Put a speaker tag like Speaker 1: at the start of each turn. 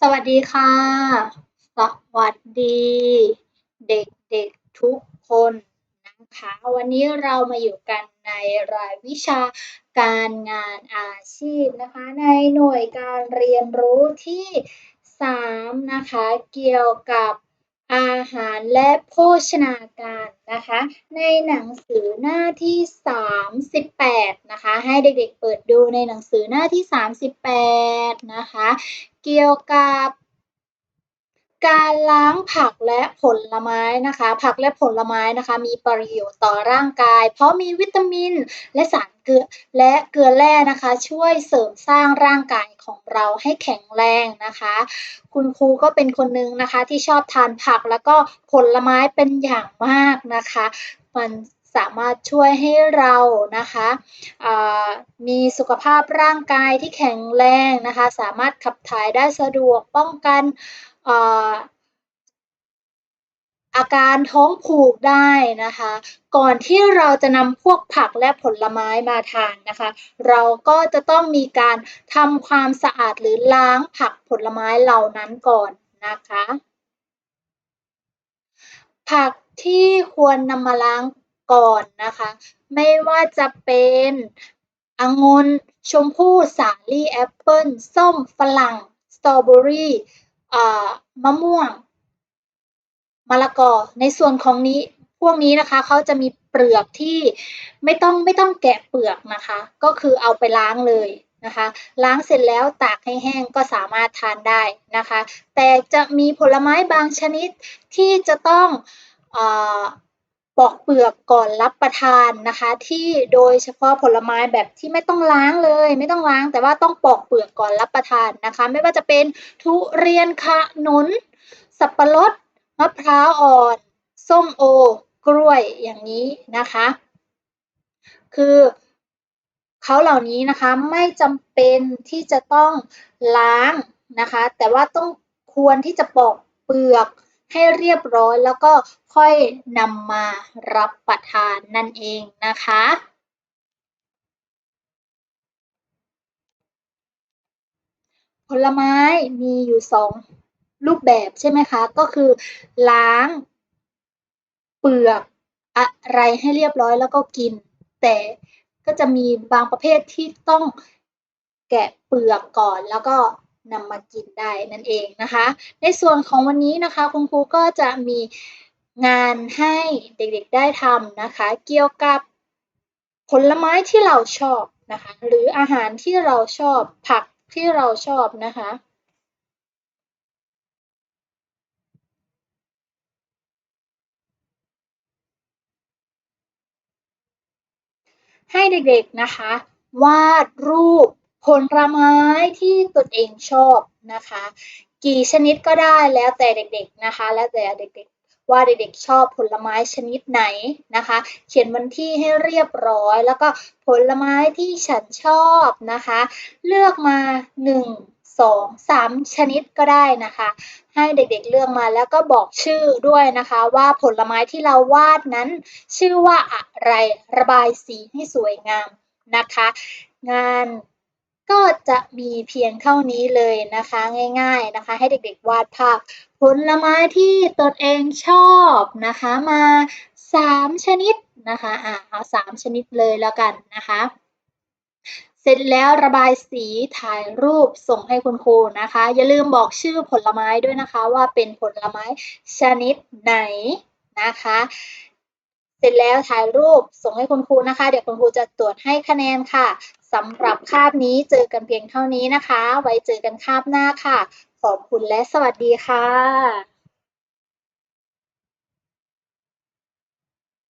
Speaker 1: สวัสดีค่ะ สวัสดี เด็กๆทุกคนนะคะ วันนี้เรามาอยู่กันในรายวิชาการงานอาชีพนะคะ ในหน่วยการเรียนรู้ที่ 3 นะคะ เกี่ยวกับ อาหารและโภชนาการนะคะ ในหนังสือหน้าที่ 38 นะคะ ให้เด็กๆเปิดดูในหนังสือหน้าที่ 38 นะคะ เกี่ยวกับ การล้างผักและผลไม้นะคะ ผักและผลไม้นะคะ มีประโยชน์ต่อร่างกาย เพราะมีวิตามินและสารเกลือและเกลือแร่นะคะ ช่วยเสริมสร้างร่างกายของเราให้แข็งแรงนะคะ คุณครูก็เป็นคนหนึ่งนะคะที่ชอบทานผักแล้วก็ผลไม้เป็นอย่างมากนะคะ มัน สามารถช่วยให้เรานะคะมีสุขภาพร่างกายที่แข็งแรงนะคะ สามารถขับถ่ายได้สะดวกป้องกันอาการท้องผูกได้นะคะ ก่อนที่เราจะนำพวกผักและผลไม้มาทานนะคะ เราก็จะต้องมีการทำความสะอาดหรือล้างผักผลไม้เหล่านั้นก่อนนะคะ ผักที่ควรนำมาล้าง ก่อนนะคะ ไม่ว่าจะเป็นองุ่นชมพู่สาลี่แอปเปิลส้มฝรั่งสตรอเบอรี่มะม่วงมะละกอในส่วนของนี้พวกนี้นะคะเขาจะมีเปลือกที่ไม่ต้องไม่ต้องแกะเปลือกนะคะ ก็คือเอาไปล้างเลยนะคะ ล้างเสร็จแล้วตากให้แห้งก็สามารถทานได้นะคะ แต่จะมีผลไม้บางชนิดที่จะต้อง ปอกเปลือกก่อนรับประทานนะคะ ที่โดยเฉพาะผลไม้แบบที่ไม่ต้องล้างเลย ไม่ต้องล้างแต่ว่าต้องปอกเปลือกก่อนรับประทานนะคะ ไม่ว่าจะเป็นทุเรียนขนุน สับปะรดมะพร้าวอ่อน ส้มโอ กล้วยอย่างนี้นะคะ คือเขาเหล่านี้นะคะไม่จำเป็นที่จะต้องล้างนะคะ แต่ว่าต้องควรที่จะปอกเปลือก ให้เรียบร้อยแล้วก็ค่อยนำมารับประทานนั่นเองนะคะผลไม้มีอยู่สองรูปแบบใช่ไหมคะ ก็คือล้าง เปลือกอะไรให้เรียบร้อยแล้วก็กิน แต่ก็จะมีบางประเภทที่ต้องแกะเปลือกก่อนแล้วก็ นำมากินได้นั่นเองนะคะ ในส่วนของวันนี้นะคะคุณครูก็จะมีงานให้เด็กๆได้ทำนะคะ เกี่ยวกับผลไม้ที่เราชอบนะคะหรืออาหารที่เราชอบผักที่เราชอบนะคะให้เด็กๆนะคะ วาดรูป ผลไม้ที่ตนเองชอบนะคะ กี่ชนิดก็ได้แล้วแต่เด็กๆนะคะ แล้วแต่เด็กๆ ว่าเด็กๆชอบผลไม้ชนิดไหนนะคะ เขียนวันที่ให้เรียบร้อย แล้วก็ผลไม้ที่ฉันชอบนะคะ เลือกมา 1 2 3 ชนิดก็ได้นะคะ ให้เด็กๆเลือกมาแล้วก็บอกชื่อด้วยนะคะ ว่าผลไม้ที่เราวาดนั้น ชื่อว่าอะไรระบายสีให้สวยงามนะคะ งาน ก็จะมีเพียงเท่านี้เลยนะคะง่ายๆนะคะ ให้เด็กๆวาดภาพผลไม้ที่ตนเองชอบนะคะมา 3 ชนิดนะคะอ่าเอา 3 ชนิดเลยแล้วกันนะคะ เสร็จแล้วระบายสีถ่ายรูปส่งให้คุณครูนะคะ อย่าลืมบอกชื่อผลไม้ด้วยนะคะว่าเป็นผลไม้ชนิดไหนนะคะ เสร็จแล้วถ่ายรูปส่งให้คุณครูนะคะ เดี๋ยวคุณครูจะตรวจให้คะแนนค่ะ สำหรับคาบนี้เจอกันเพียงเท่านี้นะคะ ไว้เจอกันคาบหน้าค่ะ ขอบคุณและสวัสดีค่ะ